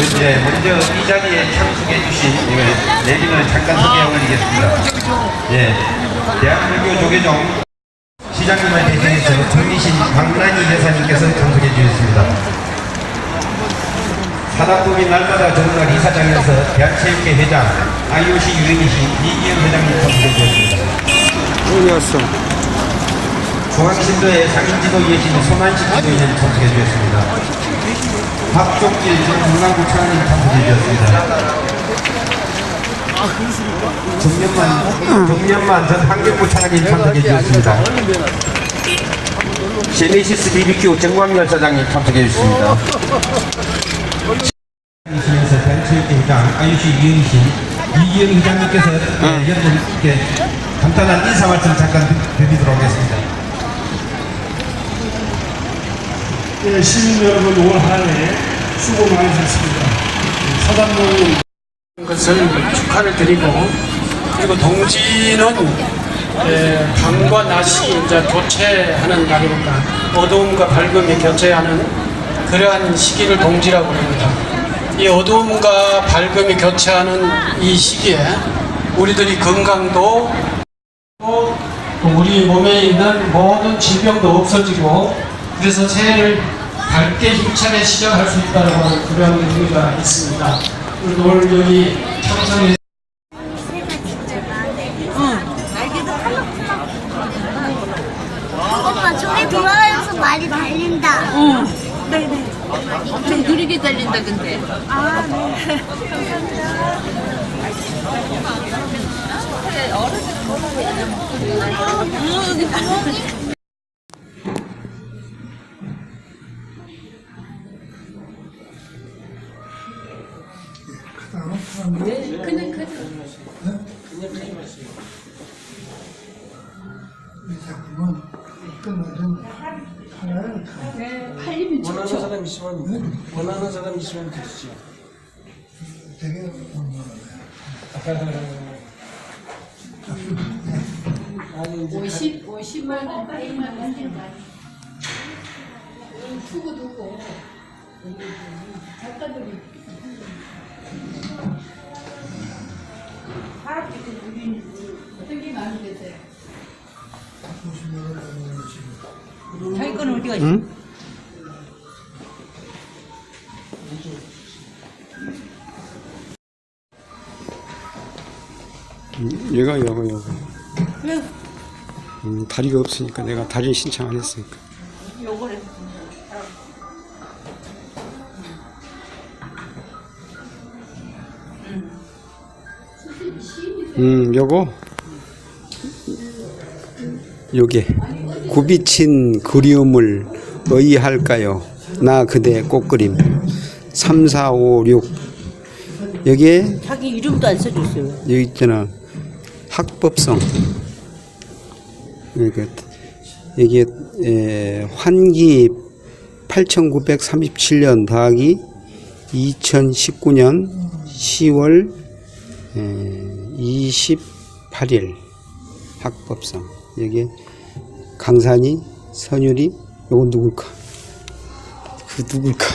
예, 먼저 이 자리에 참석해 주신 예, 내림을 잠깐 소개해 올리겠습니다. 예, 대한불교 조계종 시장님을 대신해서 정리신 강란희 여사님께서 참석해 주셨습니다. 사단법인 날마다 좋은 날 이사장에서 대한체육회 회장 IOC 유엔이신 이기영 회장님 참석해 주셨습니다. 왔어? 중앙신도의 상인지도 이해신 손한식 지도인을 참석해 주셨습니다. 박종길 전 참석해 주셨습니다. 정년만, 정년만 전 환경부차장님 참석해 주셨습니다. 제네시스 BBQ 정광열 사장님 참석해 주셨습니다. 이시면서 대한체육회 회장 IUC 이영신 이기영 회장님께서 예, 여러분께 간단한 인사 말씀 잠깐 드- 드리도록 하겠습니다. 예, 시민 여러분 올 한해 수고 많으셨습니다. 사단모임 것을 축하를 드리고 그리고 동지는 예, 밤과 낮이 이제 교체하는 날이니까 어두움과 밝음이 교체하는 그러한 시기를 동지라고 합니다. 이 어두움과 밝음이 교체하는 이 시기에 우리들이 건강도 또 우리 몸에 있는 모든 질병도 없어지고 그래서 새해를 밝게 힘차게 시작할 수 있다는 그런 의미가 있습니다. 그리고 오늘 여기 청소년 엄마 저기 돌아다녀서 많이 달린다. 응. 네네. 엄청 느리게 달린다 근데. 아, 네. 원하는 사람 있으면 원하는 사람 있으면 되시죠. 되게 아니 이제 50, 50만 원, 100만 원. 두고 두고. 작가들이. 사람들이 우리 어떻게 많이 되세요? 자기 거는 어디가 있어? 얘가 여거 여거. 음, 다리가 없으니까 내가 다리 신청 안 했으니까. 요거를. 음, 요거 요게 굽이친 그리움을 의할까요? 나 그대 꽃그림. 3, 4, 5, 6 여기에 자기 이름도 안 써줬어요. 여기 있잖아. 학법성. 그러니까 이게 에, 환기 8937년 더하기 2019년 10월 에, 28일. 학법성. 여기 강산이 선율이 요건 누굴까? 그 누굴까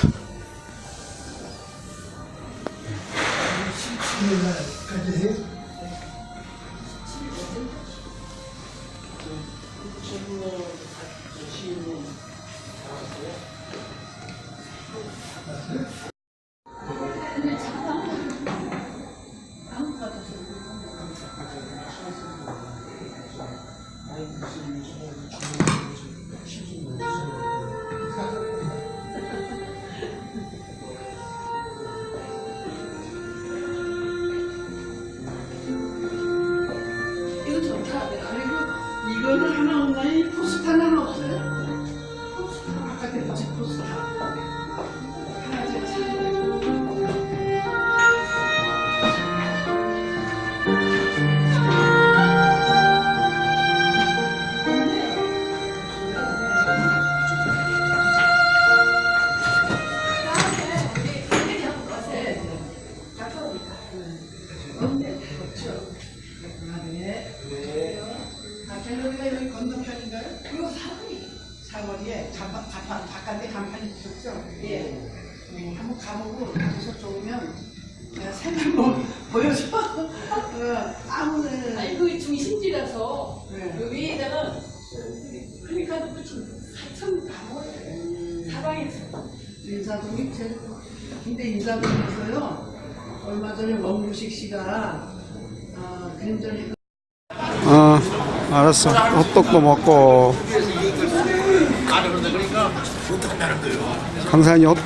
이거는 하나 없나요? 포스터는 없어요? 포스터 바깥에 붙인 포스터. 저쪽이면 내가 생각 뭐 보여줘. 어, 아무는 아니 그 중심지라서 네. 그 위에다가 그러니까 붙인 사천 가보래 사방에서 인사동이 제일 근데 인사동에서요 얼마 전에 원무식 씨가 아, 그림 전에 어, 알았어. 헛떡도 먹고. 강산이 헛떡.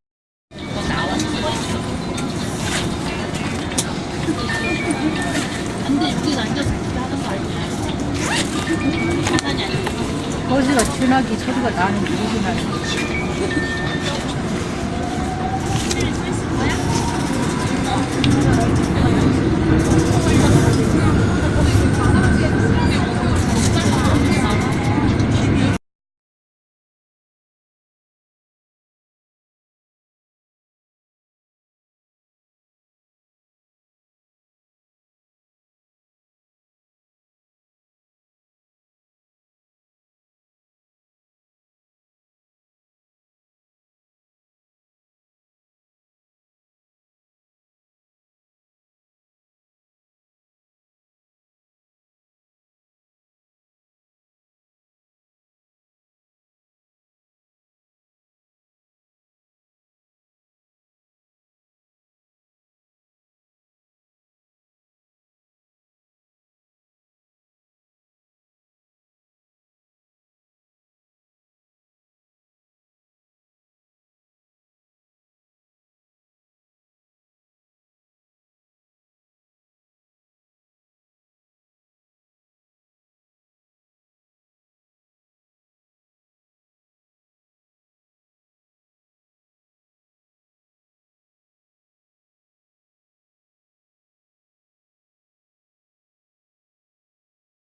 소나기 소리가 나는 무슨 나는 거지?